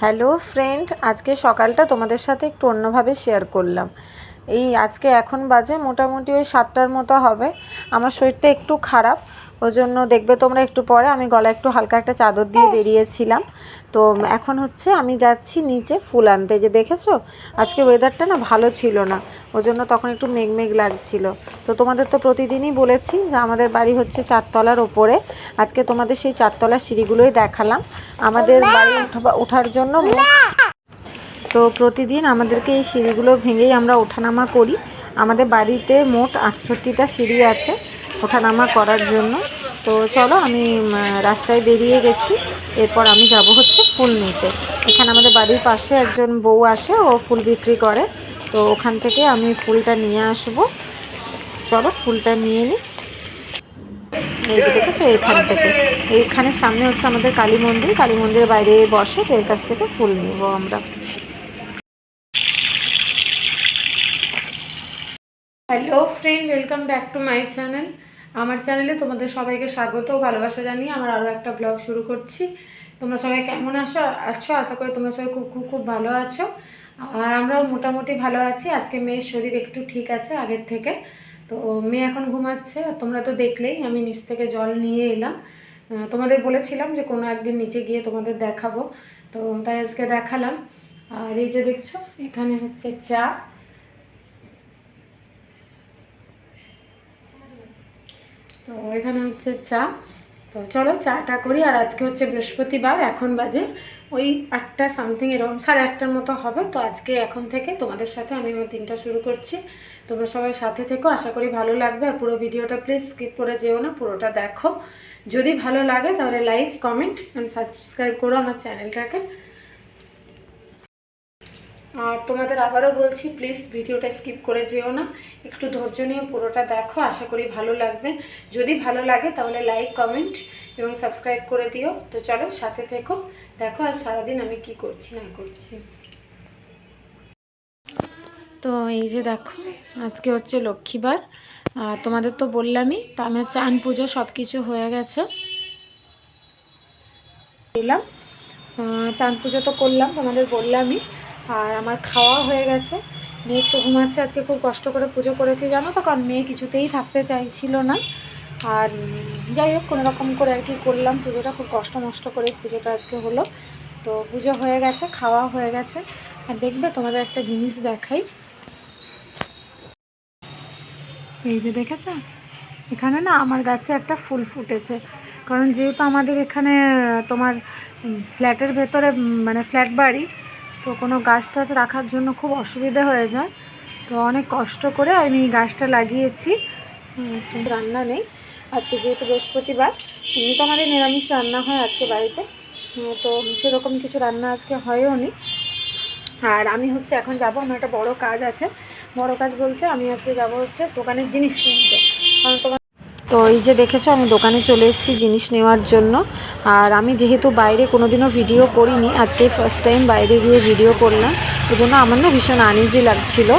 Hello friend, আজকে সকালটা তোমাদের সাথে একটু অন্যভাবে শেয়ার করলাম। এই আজকে এখন বাজে, মোটামুটি ওই সাতটার মতো হবে। আমার শরীরটা একটু খারাপ ওই জন্য দেখবে তোমরা একটু পরে আমি গলা একটু হালকা একটা চাদর দিয়ে বেরিয়েছিলাম। তো এখন হচ্ছে আমি যাচ্ছি নিচে ফুল আনতে। যে দেখেছ? আজকে ওয়েদারটা না ভালো ছিল না। ওই জন্য তখন একটু মেঘমেঘ মেঘ লাগছিল। তো তোমাদের তো প্রতিদিনই বলেছি যে আমাদের বাড়ি হচ্ছে চারতলার ওপরে। আজকে তোমাদের সেই চারতলার সিঁড়িগুলোই দেখালাম। আমাদের বাড়ি ওঠার জন্য তো প্রতিদিন আমাদেরকে এই সিঁড়িগুলো ভেঙেই আমরা ওঠানামা করি। আমাদের বাড়িতে মোট আটষট্টিটা সিঁড়ি আছে ওঠানামা করার জন্য। তো চলো, আমি রাস্তায় বেরিয়ে গেছি। এরপর আমি যাব হচ্ছে ফুল নিতে। এখানে আমাদের বাড়ির পাশে একজন বউ আসে, ও ফুল বিক্রি করে। তো ওখান থেকে আমি ফুলটা নিয়ে আসব। চলো, ফুলটা নিয়ে নিই এই যে দেখেছ, এখান থেকে। এইখানে সামনে হচ্ছে আমাদের কালী মন্দির। কালী মন্দিরের বাইরে বসে তো এর কাছ থেকে ফুল নিব আমরা। Hello friend welcome back to my channel আমার চ্যানেলে তোমাদের সবাইকে স্বাগত ভালোবাসা জানিয়ে আমার আরও একটা ব্লগ শুরু করছি। তোমরা সবাই কেমন আসো আছো? আশা করি তোমরা সবাই খুব খুব খুব ভালো আছো। আর আমরাও মোটামুটি ভালো আছি। আজকে মেয়ের শরীর একটু ঠিক আছে আগের থেকে। তো মেয়ে এখন ঘুমাচ্ছে। তোমরা তো দেখলেই আমি নিচ থেকে জল নিয়ে এলাম। তোমাদের বলেছিলাম যে কোনো একদিন নিচে গিয়ে তোমাদের দেখাবো। তো তাই আজকে দেখালাম। আর এই যে দেখছ, এখানে হচ্ছে চা। তো এখানে হচ্ছে চা। তো চলো চাটা করি, আর আজকে হচ্ছে বৃহস্পতিবার, এখন বাজে ওই আটটা সামথিং এরকম, সাড়ে আটটার মতো হবে। তো আজকে এখন থেকে তোমাদের সাথে আমি আমার দিনটা শুরু করছি। তোমরা সবাই সাথে থেকো, আশা করি ভালো লাগবে। আর পুরো ভিডিওটা প্লিজ স্কিপ করে যেও না, পুরোটা দেখো। যদি ভালো লাগে তাহলে লাইক কমেন্ট অ্যান্ড সাবস্ক্রাইব করো আমার চ্যানেলটাকে আর তোমাদের আবারও বলছি প্লিজ ভিডিওটা স্কিপ করে যেও না। একটু ধৈর্য নিয়ে পুরোটা দেখো, আশা করি ভালো লাগবে। যদি ভালো লাগে তাহলে লাইক কমেন্ট এবং সাবস্ক্রাইব করে দিও। তো চলো সাথে থেকো, দেখো আর সারাদিন আমি কি করছি, না করছি। তো এই যে দেখো, আজকে হচ্ছে লক্ষ্মীবার। আর তোমাদের তো বললামই, তো আমার চান পুজো সব কিছু হয়ে গেছে। এলাম চান পুজো তো করলাম, তোমাদের বললামই। আর আমার খাওয়া হয়ে গেছে। মেয়ে একটু ঘুমাচ্ছে, আজকে খুব কষ্ট করে পুজো করেছি, জানো তো? কারণ মেয়ে কিছুতেই থাকতে চাইছিল না। আর যাই হোক, কোনো রকম করে আর কি করলাম। পুজোটা খুব কষ্ট মষ্ট করে পুজোটা আজকে হলো। তো পুজো হয়ে গেছে, খাওয়া হয়ে গেছে। আর দেখবে, তোমাদের একটা জিনিস দেখাই। এই যে দেখেছ? এখানে না আমার গাছে একটা ফুল ফুটেছে। কারণ যেহেতু আমাদের এখানে, তোমার ফ্ল্যাটের ভেতরে মানে ফ্ল্যাট বাড়ি তো কোনো গাছ টাছ রাখার জন্য খুব অসুবিধা হয়ে যায়। তো অনেক কষ্ট করে আমি এই গাছটা লাগিয়েছি। তো রান্না নেই। আজকে যেহেতু বৃহস্পতিবার এমনি তো আমাদের নিরামিষ রান্না হয় আজকে বাড়িতে। তো সেরকম কিছু রান্না আজকে হয়ও নি। আর আমি হচ্ছে এখন যাব, আমার একটা বড় কাজ আছে। বড় কাজ বলতে আমি আজকে যাব হচ্ছে দোকানের জিনিস কিনতে। কারণ তোমার তো এই যে দেখেছ, আমি দোকানে চলে এসেছি জিনিস নেওয়ার জন্য। আর আমি যেহেতু বাইরে কোনোদিনও ভিডিও করিনি, আজকে ফার্স্ট টাইম বাইরে গিয়ে ভিডিও করলাম। ওই জন্য আমার না ভীষণ আনইজি লাগছিল।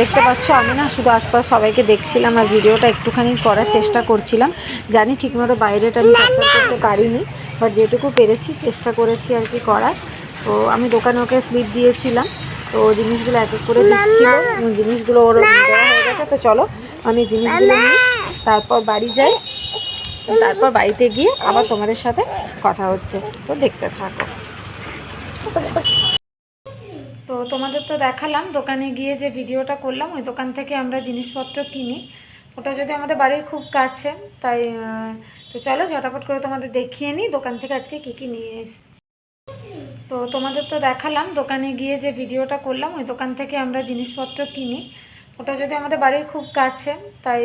দেখতে পাচ্ছ, আমি না শুধু আশপাশ সবাইকে দেখছিলাম আর ভিডিওটা একটুখানি করার চেষ্টা করছিলাম। জানি ঠিকমতো বাইরেটা আমি ক্যাপচার করতে পারিনি বাট যেটুকু পেরেছি চেষ্টা করেছি আর কি করার। তো আমি দোকানে ওকে স্লিপ দিয়েছিলাম, তো জিনিসগুলো এক এক করে দিচ্ছিল। জিনিসগুলো ওর হয়ে গেছে, তো চলো আমি জিনিসগুলো নিই। তারপর বাড়ি যাই। তারপর বাড়িতে গিয়ে আবার তোমাদের সাথে কথা হচ্ছে। তো দেখতে থাকো। তো তোমাদের তো দেখালাম, দোকানে গিয়ে যে ভিডিওটা করলাম, ওই দোকান থেকে আমরা জিনিসপত্র কিনি। ওটা যদি আমাদের বাড়ির খুব কাছে, তাই তো চলো ঝটাপট করে তোমাদের দেখিয়ে নিই দোকান থেকে আজকে কী কী নিয়ে এসেছি। তো তোমাদের তো দেখালাম, দোকানে গিয়ে যে ভিডিওটা করলাম, ওই দোকান থেকে আমরা জিনিসপত্র কিনি। ওটা যদি আমাদের বাড়ির খুব কাছে, তাই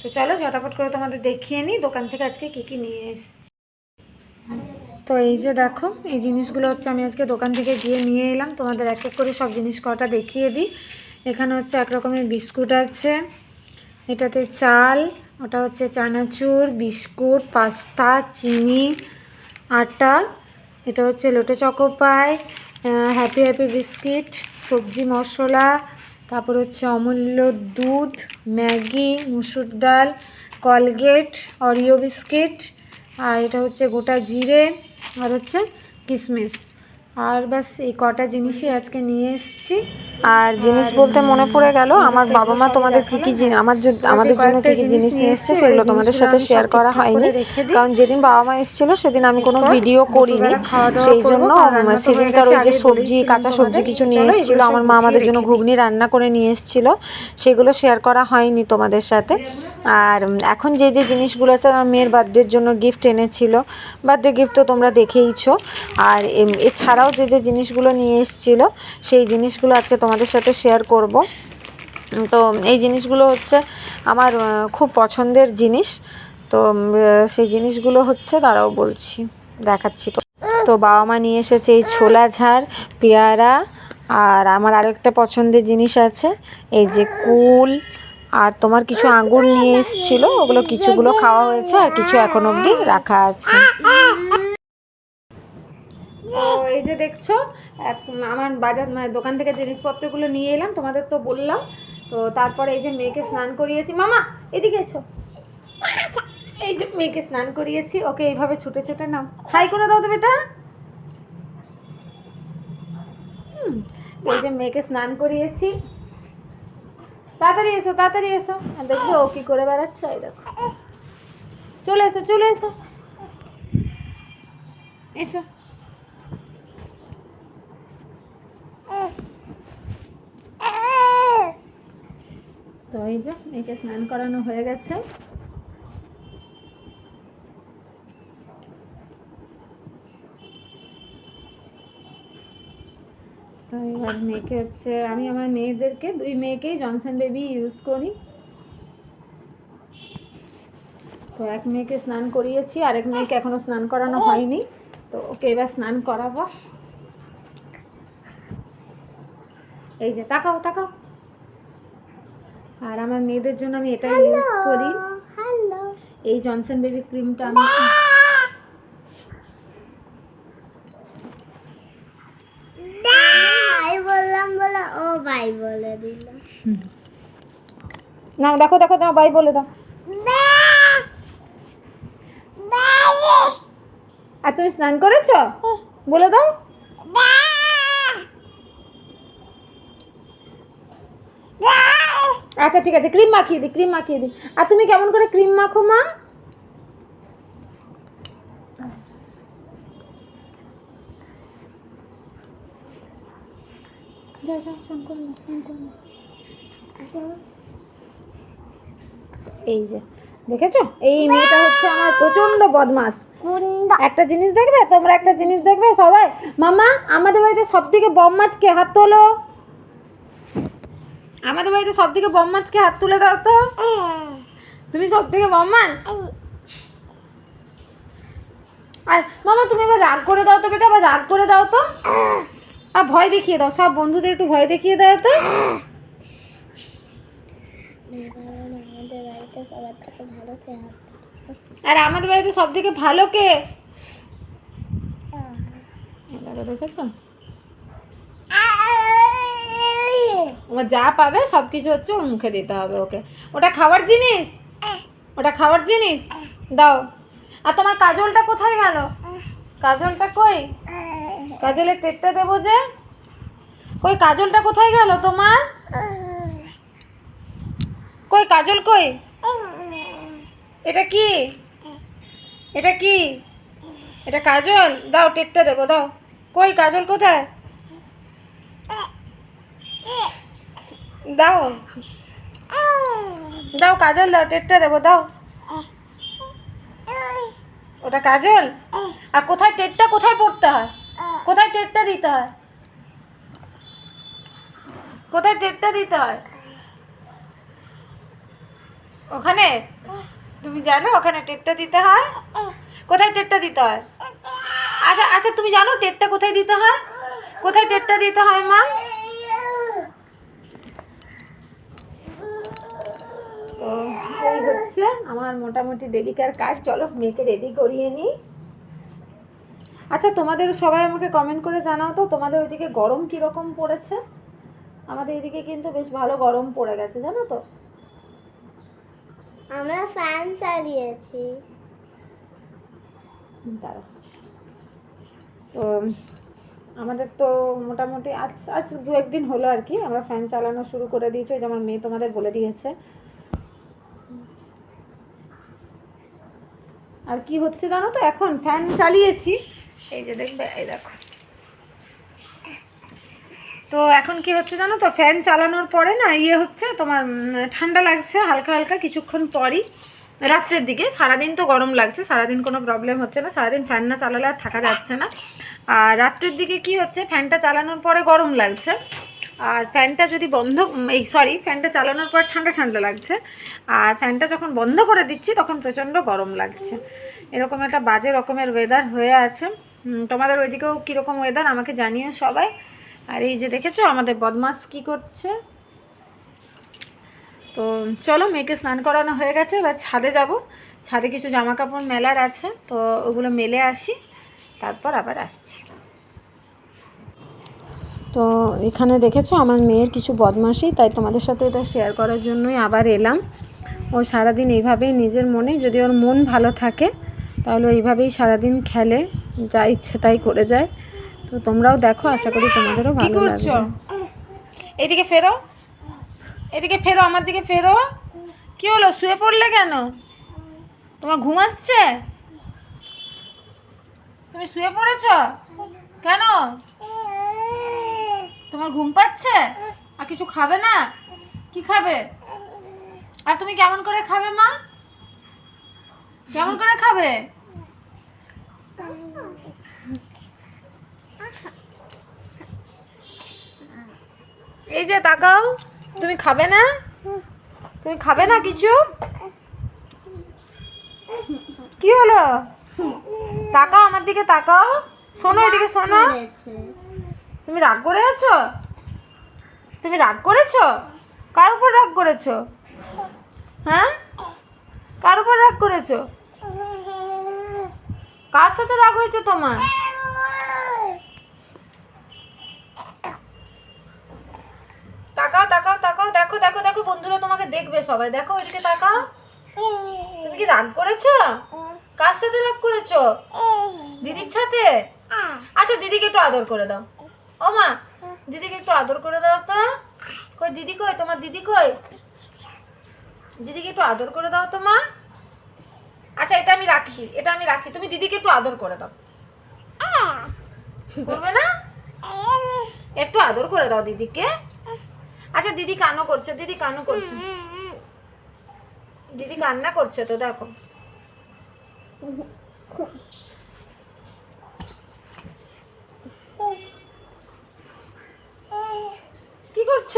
তো চলো ঝটাপট করে তোমাদের দেখিয়ে নিই দোকান থেকে আজকে কী কী নিয়ে এসেছি। তো এই যে দেখো, এই জিনিসগুলো হচ্ছে আমি আজকে দোকান থেকে গিয়ে নিয়ে এলাম। তোমাদের এক এক করে সব জিনিস কটা দেখিয়ে দিই। এখানে হচ্ছে এক রকমের বিস্কুট আছে, এটাতে চাল, ওটা হচ্ছে চানাচুর, বিস্কুট, পাস্তা, চিনি, আটা, এটা হচ্ছে Lotte choco pie happy happy biscuit, সবজি মশলা তারপর হচ্ছে অমূল্য দুধ, ম্যাগি, মুসুর ডাল, কলগেট, অরিও বিস্কিট, আর এটা হচ্ছে গোটা জিরে, আর হচ্ছে কিশমিশ আর বাস এই কটা জিনিসই আজকে নিয়ে এসেছি। আর জিনিস বলতে মনে পড়ে গেল আমার বাবা মা তোমাদের কি কি জিনিস আমার আমাদের জন্য কি কি জিনিস নিয়ে এসেছে সেগুলো তোমাদের সাথে শেয়ার করা হয়নি। কারণ যেদিন বাবা মা এসেছিল সেদিন আমি কোনো ভিডিও করিনি। সেই জন্য সেদিনকার ওই যে সবজি কাঁচা সবজি কিছু নিয়ে এসেছিল আমার মা আমাদের জন্য ঘুগনি রান্না করে নিয়ে এসেছিল সেগুলো শেয়ার করা হয়নি তোমাদের সাথে। আর এখন যে যে জিনিসগুলো আছে, আমার মেয়ের বার্থডের জন্য গিফট এনেছিল। বার্থডে গিফট তো তোমরা দেখেইছো। আর এছাড়াও যে যে জিনিসগুলো নিয়ে এসেছিল, সেই জিনিসগুলো আজকে তোমাদের সাথে শেয়ার করব। তো এই জিনিসগুলো হচ্ছে আমার খুব পছন্দের জিনিস। তো সেই জিনিসগুলো হচ্ছে তারাও বলছি, দেখাচ্ছি তো। তো বাবা মা নিয়ে এসেছে এই ছোলা ঝাড়, পেয়ারা, আর আমার আরেকটা পছন্দের জিনিস আছে, এই যে কুল আর তোমার কিছু আঙ্গুর নিয়ে এসেছিল, ওগুলো কিছুগুলো খাওয়া হয়েছে আর কিছু এখন অবধি রাখা আছে। এই যে দেখছ আমার বাজার মানে দোকান থেকে জিনিসপত্রগুলো নিয়ে এলাম, তোমাদের তো বললাম। তো তারপরে এই যে মেয়েকে স্নান করিয়েছি। মামা, এদিকে এসো। এই যে মেয়েকে স্নান করিয়েছি, ওকে এইভাবে ছুটে ছুটে নাও। হাই করে দাও তো বেটা। এই যে মেয়েকে স্নান করিয়েছি। তাড়াতাড়ি এসো তাড়াতাড়ি এসো। আর দেখো ও কি করে বেড়াচ্ছে, এই দেখো। চলে এসো চলে এসো। এসো। তো এই যে মেয়েকে স্নান করানো হয়ে গেছে। এবার মেয়েকে হচ্ছে আমি আমার মেয়েদেরকে দুই মেয়েকেই জনসন বেবি ইউজ করি। তো এক মেয়েকে স্নান করিয়েছি আরেক মেয়েকে এখনও স্নান করানো হয়নি। তো ওকে এবার স্নান করাবো। এই যে তাকাও তাকাও। আর আমার মেয়েদের জন্য আমি এটাই ইউজ করি। এই জনসন বেবি ক্রিমটা আমি বলে ভাই বলে দিল। না দেখো দেখো দাও বাই বলে দাও। আর তুমি স্নান করেছ? বলে দাও। আচ্ছা ঠিক আছে ক্রিম মাখিয়ে দিই ক্রিম মাখিয়ে দিই। আর তুমি কেমন করে ক্রিম মাখো মা? যাও যাও করে করে। এই যে দেখেছ? এই মেয়েটা হচ্ছে আমার প্রচণ্ড বদমাস। একটা জিনিস দেখবে? তোমরা একটা জিনিস দেখবে সবাই? মামা আমাদের বাড়িতে সব থেকে বম মাছ কে হাত তোলো। আমাদের বাড়িতে সব থেকে বম মাছ কে হাত তুলে দাও তো। তুমি সব থেকে বম মাছ? আর মামা তুমি এবার রাগ করে দাও তো বেটা আবার রাগ করে দাও তো। আর ভয় দেখিয়ে দাও, সব বন্ধুদের একটু ভয় দেখিয়ে দাও তো। আর আমাদের বাড়িতে সব থেকে ভালো কে? দেখেছ যা পাবে সব কিছু হচ্ছে ওর মুখে দিতে হবে ওকে। ওটা খাবার জিনিস? ওটা খাবার জিনিস? দাও। আর তোমার কাজলটা কোথায় গেল? কাজলটা কই? কাজলের টেটটা দেবো যে? কই, কাজলটা কোথায় গেল তোমার? কই, কাজল কই? এটা কি? এটা কি? এটা কাজল? দাও টেটটা দেবো, দাও। কই, কাজল কোথায়? দাও। দাও, কাজল, দাও টেটটা দেবো, দাও। ওটা কাজল? আর কোথায় টেটটা কোথায় পড়তে হয়? কোথায় টেটটা দিতে হয়? কোথায় টেটটা দিতে হয়? ওখানে? তুমি জানো ওখানে টেটটা দিতে হয়? কোথায় টেটটা দিতে হয়? আচ্ছা আচ্ছা তুমি জানো টেটটা কোথায় দিতে হয়? কোথায় টেটটা দিতে হয়, মা? এই হচ্ছে আমার মোটামুটি রেডিকার কাজ। চলো মেয়েকে রেডি করিয়ে নিই। আচ্ছা তোমাদের সবাই আমাকে কমেন্ট করে জানাও তো তোমাদের ওইদিকে গরম কীরকম পড়েছে? আমাদের এদিকে কিন্তু বেশ ভালো গরম পড়ে গেছে জানো তো? আমরা ফ্যান চালিয়েছি। দাঁড়াও। তো আমাদের তো মোটামুটি আজ আজ দু একদিন হলো আর কি আমরা ফ্যান চালানো শুরু করে দিয়েছি যে আমার মেয়ে তোমাদের বলে দিয়েছে। আর কি হচ্ছে জানো তো এখন ফ্যান চালিয়েছি। এই যে দেখবে, এই দেখো। তো এখন কি হচ্ছে জানো তো? ফ্যান চালানোর পরে না ইয়ে হচ্ছে, তোমার ঠান্ডা লাগছে হালকা হালকা কিছুক্ষণ পরই। রাত্রের দিকে, সারাদিন তো গরম লাগছে, সারাদিন কোনো প্রবলেম হচ্ছে না, সারাদিন ফ্যান না চালালে আর থাকা যাচ্ছে না। আর রাত্রের দিকে কি হচ্ছে ফ্যানটা চালানোর পরে গরম লাগছে। আর ফ্যানটা যদি বন্ধ এই সরি ফ্যানটা চালানোর পর ঠান্ডা ঠান্ডা লাগছে। আর ফ্যানটা যখন বন্ধ করে দিচ্ছি, তখন প্রচণ্ড গরম লাগছে। এরকম একটা বাজে রকমের ওয়েদার হয়ে আছে। তোমাদের ওইদিকেও কীরকম ওয়েদার আমাকে জানিও সবাই। আর এই যে দেখেছ, আমাদের বদমাস কি করছে? তো চলো, মেয়েকে স্নান করানো হয়ে গেছে, এবার ছাদে যাব। ছাদে কিছু জামা কাপড় মেলার আছে, তো ওগুলো মেলে আসি, তারপর আবার আসছি। তো এখানে দেখেছ, আমার মেয়ের কিছু বদমাশি, তাই তোমাদের সাথে এটা শেয়ার করার জন্যই আবার এলাম। ও সারাদিন এইভাবেই নিজের মনে যদি ওর মন ভালো থাকে তাহলে এইভাবেই সারাদিন খেলে যা ইচ্ছে তাই করে যায়। তো তোমরাও দেখো আশা করি তোমাদেরও কি ভালো করছ? লাগবে এদিকে ফেরো। এদিকে ফেরো আমার দিকে ফেরো। কি হলো শুয়ে পড়লে কেন? তোমার ঘুম আসছে? তুমি শুয়ে পড়েছ? কেন? তোমার ঘুম পাচ্ছে? আর কিছু খাবে না? কি খাবে? আর তুমি কেমন করে খাবে মা? কেমন করে খাবে? এই যে তাকাও তুমি খাবে না? তুমি খাবে না কিছু? কি হলো? তাকাও আমার দিকে তাকাও। শোনো এদিকে শোনো। তুমি রাগ করে আছো? তুমি রাগ করেছ? কার উপর রাগ করেছ? হ্যাঁ? কার উপর রাগ করেছ? কার সাথে রাগ হয়েছে তোমার? তাকাও তাকাও তাকাও, দেখো দেখো দেখো, বন্ধুরা তোমাকে দেখবে সবাই। দেখো ওইদিকে তাকাও। তুমি কি রাগ করেছ? কার সাথে রাগ করেছ? দিদির সাথে? আচ্ছা দিদিকে একটু আদর করে দাও। ও মা, দিদিকে একটু আদর করে দাও তো। কই, দিদি কই? তোমার দিদি কই? দিদিকে একটু আদর করে দাও তো, মা। আচ্ছা এটা আমি রাখি এটা আমি রাখি। তুমি দিদিকে একটু আদর করে দাও। করবে না? একটু আদর করে দাও দিদিকে। আচ্ছা দিদি কানো করছে দিদি কানো করছে। দিদি কান্না করছে তো দেখো। কি করছ?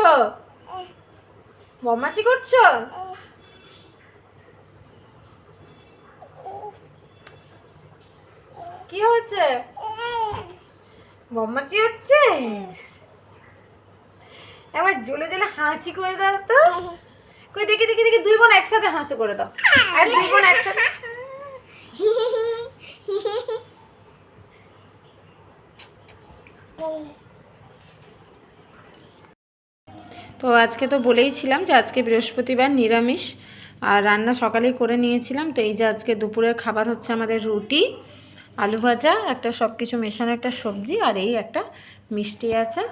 বমাচি করছ? কি হয়েছে? বম্মাচি হচ্ছে? এবার জলে জলে হাঁচি করে দাও তো। কই, দেখি দেখি দেখি, দুই বোন একসাথে হাসি করে দাও। আর দুই বোন একসাথে তো আজকে তো বলেইছিলাম যে আজকে বৃহস্পতিবার নিরামিষ, আর রান্না সকালেই করে নিয়েছিলাম। তো এই যে আজকে দুপুরের খাবার হচ্ছে আমাদের রুটি। আলু ভাজা, একটা সব কিছু মেশানো একটা সবজি আর এই একটা মিষ্টি আছে।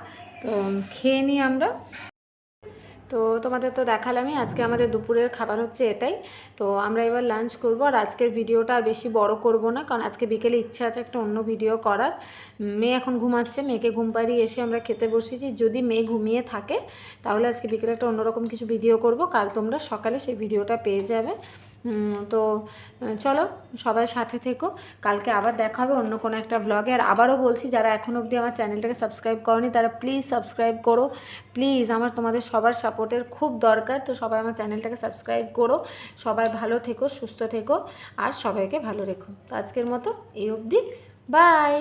তো খেয়ে নিই আমরা। তো তোমাদের তো দেখালামই, আজকে আমাদের দুপুরের খাবার হচ্ছে এটাই। তো আমরা এবার লাঞ্চ করব আর আজকের ভিডিওটা আর বেশি বড় করব না, কারণ আজকে বিকেলে ইচ্ছে আছে একটা অন্য ভিডিও করার। মেয়ে এখন ঘুমাচ্ছে, মেয়েকে ঘুম পাড়িয়ে এসে আমরা খেতে বসেছি। যদি মেয়ে ঘুমিয়ে থাকে, তাহলে আজকে বিকেলে একটা অন্যরকম কিছু ভিডিও করব। কাল তোমরা সকালে সেই ভিডিওটা পেয়ে যাবে। তো চলো সবাই সাথে থেকো। কালকে আবার দেখা হবে অন্য কোনো একটা ব্লগে আর আবারও বলছি, যারা এখন অবধি আমার চ্যানেলটাকে সাবস্ক্রাইব করনি, তারা প্লিজ সাবস্ক্রাইব করো। প্লিজ আমার তোমাদের সবার সাপোর্টের খুব দরকার, তো সবাই আমার চ্যানেলটাকে সাবস্ক্রাইব করো। সবাই ভালো থেকো, সুস্থ থেকো, আর সবাইকে ভালো রেখো। তো আজকের মতো এই অবধি। বাই